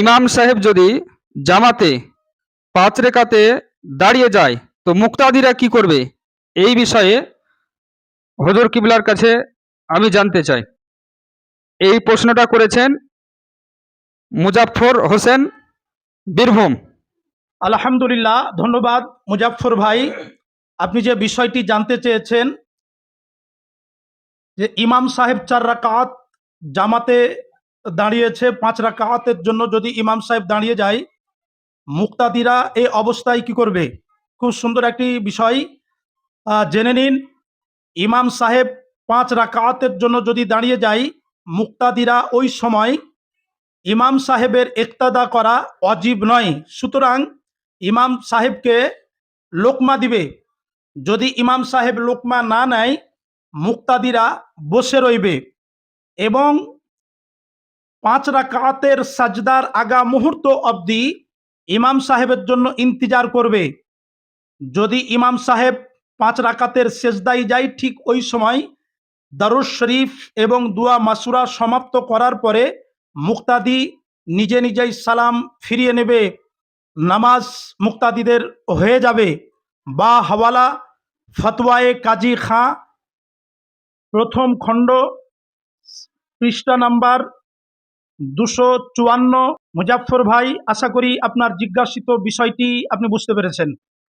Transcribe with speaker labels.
Speaker 1: ইমাম সাহেব যদি জামাতে, পাঁচ রেখাতে দাঁড়িয়ে যায়, তো মুক্তাদিরা কি করবে? এই বিষয়ে হজর কিবলার কাছে আমি জানতে চাই। এই প্রশ্নটা করেছেন মুজাফফর হোসেন বীরভূম।
Speaker 2: আলহামদুলিল্লাহ, ধন্যবাদ মুজাফর ভাই। আপনি যে বিষয়টি জানতে চেয়েছেন, যে ইমাম সাহেব চার রাকাত জামাতে দাঁড়িয়েছে পাঁচ রাকাতের জন্য যদি ইমাম সাহেব দাঁড়িয়ে যায়, মুক্তাদিরা এই অবস্থায় কি করবে? খুব সুন্দর একটি বিষয়। জেনে নিন, ইমাম সাহেব পাঁচ রাকাতের জন্য যদি দাঁড়িয়ে যায়, মুক্তাদিরা ওই সময় ইমাম সাহেবের একতাদা করা অজীব নয়। সুতরাং ইমাম সাহেবকে লোকমা দিবে। যদি ইমাম সাহেব লোকমা না নেয়, মুক্তাদিরা বসে রইবে এবং পাঁচ রাকাতের সাজদার আগা মুহূর্ত অবধি ইমাম সাহেবের জন্য ইন্তজার করবে। যদি ইমাম সাহেব পাঁচ রাকাতের শেষদাই যায়, ঠিক ওই সময় দারুস শরীফ এবং দুয়া মাসুরা সমাপ্ত করার পরে মুক্তাদি নিজে নিজেই সালাম ফিরিয়ে নেবে, নামাজ মুক্তাদিদের হয়ে যাবে। বা হাওয়ালা ফতোয়ায়ে কাজী খাঁ প্রথম খণ্ড পৃষ্ঠা নাম্বার দুশো চুয়ান্ন মুজাফর ভাই আশা করি আপনার জিজ্ঞাসিত বিষয়টি আপনি বুঝতে পেরেছেন।